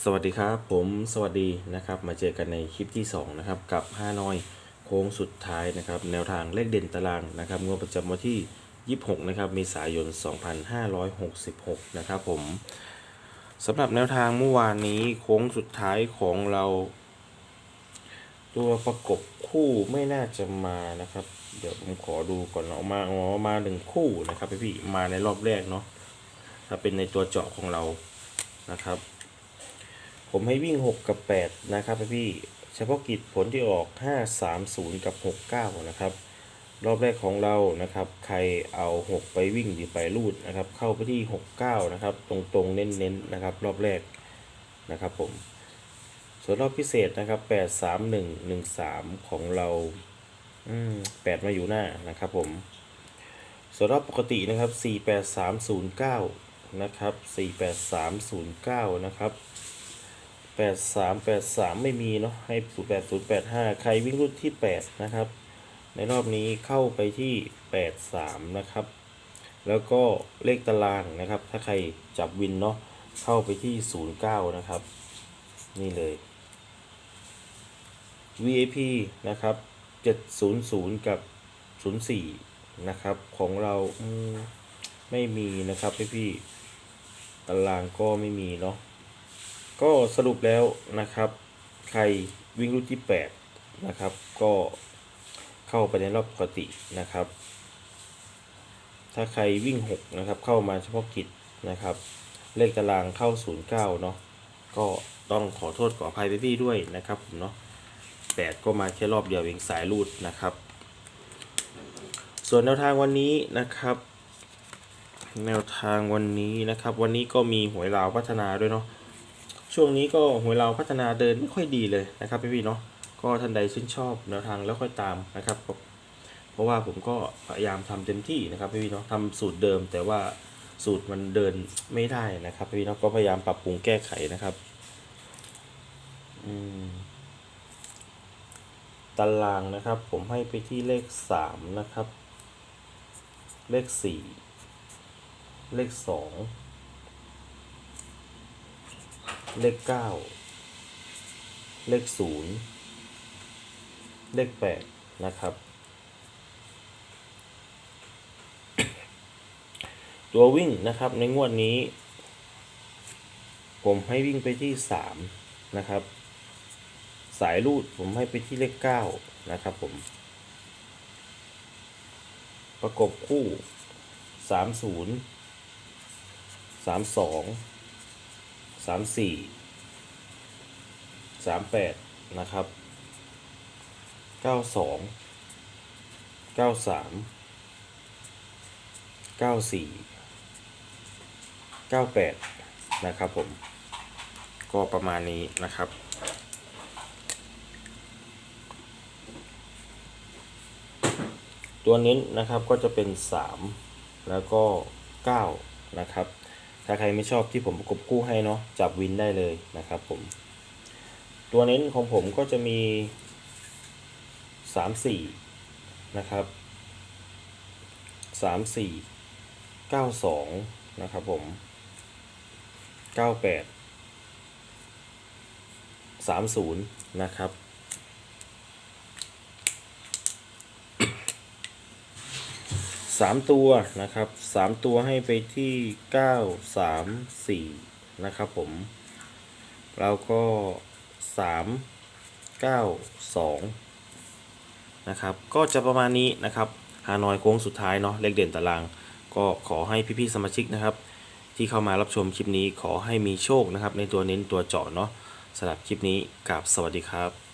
สวัสดีครับผมสวัสดีนะครับมาเจอกันในคลิปที่2นะครับกับฮานอยโค้งสุดท้ายนะครับแนวทางเลขเด่นตารางนะครับงวดประจำวันที่ 26นะครับเมษายน 2566 นะครับผมสำหรับแนวทางเมื่อวานนี้โค้งสุดท้ายของเรา ตัวประกบคู่ไม่น่าจะมานะครับ เดี๋ยวผมขอดูก่อนเนาะมาอ๋อมาหนึ่งคู่นะครับพี่มาในรอบแรกเนาะถ้าเป็นในตัวเจาะของเรานะครับ ผมให้วิ่ง 6 กับ 8 นะครับพี่ เฉพาะกิจผลที่ออก 5 3 0 กับ 6 9 นะครับ รอบแรกของเรานะครับ ใครเอา 6 ไปวิ่งหรือไปรูดนะครับ เข้าไปที่ 6 9 นะครับ ตรงๆ เน้นๆ นะครับ รอบแรกนะครับผม ส่วนรอบพิเศษนะครับ 8 3 1 1 3 ของเราอืม8มาอยู่หน้านะครับผม ส่วนรอบปกตินะครับ 4 8 3 0 9 นะครับ 4 8 3 0 9 นะครับ แปดสามแปดสามไม่มีเนาะให้ศูนย์แปดศูนย์แปดห้าใครวิ่งรุ่นที่แปดนะครับ ในรอบนี้เข้าไปที่แปดสามนะครับ แล้วก็เลขตารางนะครับ ถ้าใครจับวินเนาะเข้าไปที่ศูนย์เก้านะครับ นี่เลย VIP นะครับเจ็ดศูนย์ศูนย์กับศูนย์สี่นะครับ ของเราไม่มีนะครับพี่พี่ๆตารางก็ไม่มีเนาะ ก็สรุปแล้วนะครับ ใครวิ่งรุ่นที่ 8 นะครับ ก็เข้าไปในรอบปกตินะครับ ถ้าใครวิ่ง 6 นะครับ เข้ามาเฉพาะกิจนะครับ เลขตารางเข้า 09 เนาะก็ต้องขอโทษขออภัยพี่ๆด้วยนะครับผมเนาะ8ก็มาแค่รอบเดียวเองสายรูดนะครับ ส่วนแนวทางวันนี้นะครับ แนวทางวันนี้นะครับ วันนี้ก็มีหวยลาวพัฒนาด้วยเนาะ ช่วงนี้ก็หวยเราพัฒนาเดินไม่ค่อยดีเลยนะครับพี่ๆเนาะก็ท่านใดชื่นชอบแนวทางแล้วค่อยตามนะครับ เพราะว่าผมก็พยายามทำเต็มที่นะครับพี่ๆเนาะทำสูตรเดิม แต่ว่าสูตรมันเดินไม่ได้นะครับพี่ๆเนาะก็พยายามปรับปรุงแก้ไขนะครับอืมตารางนะครับ ผมให้ไปที่เลขสามนะครับ เลขสี่เลขสอง เลขเก้าเลขศูนย์เลขแปดนะครับ ตัววิ่งนะครับในงวดนี้ ผมให้วิ่งไปที่สามนะครับ สายรูดผมให้ไปที่เลขเก้านะครับผม ประกบคู่สามศูนย์สามสอง สามสี่สามแปดนะครับเก้าสองเก้าสามเก้าสี่เก้าแปดนะครับผม ก็ประมาณนี้นะครับตัวเน้นนะครับก็จะเป็น 3 แล้วก็ 9 นะครับ ถ้าใครไม่ชอบที่ผมประกบคู่ให้เนาะจับวินได้เลยนะครับผม ตัวเน้นของผมก็จะมี 3 4 นะครับ 3 4 9 2 นะครับผม 98 30 นะครับ สามตัวนะครับสามตัวให้ไปที่เก้าสามสี่นะครับผม แล้วก็สามเก้าสองนะครับ ก็จะประมาณนี้นะครับฮานอยโค้งสุดท้ายเนาะเลขเด่นตาราง ก็ขอให้พี่ๆสมาชิกนะครับ ที่เข้ามารับชมคลิปนี้ขอให้มีโชคนะครับ ในตัวเน้นตัวเจาะเนาะสำหรับคลิปนี้กับสวัสดีครับ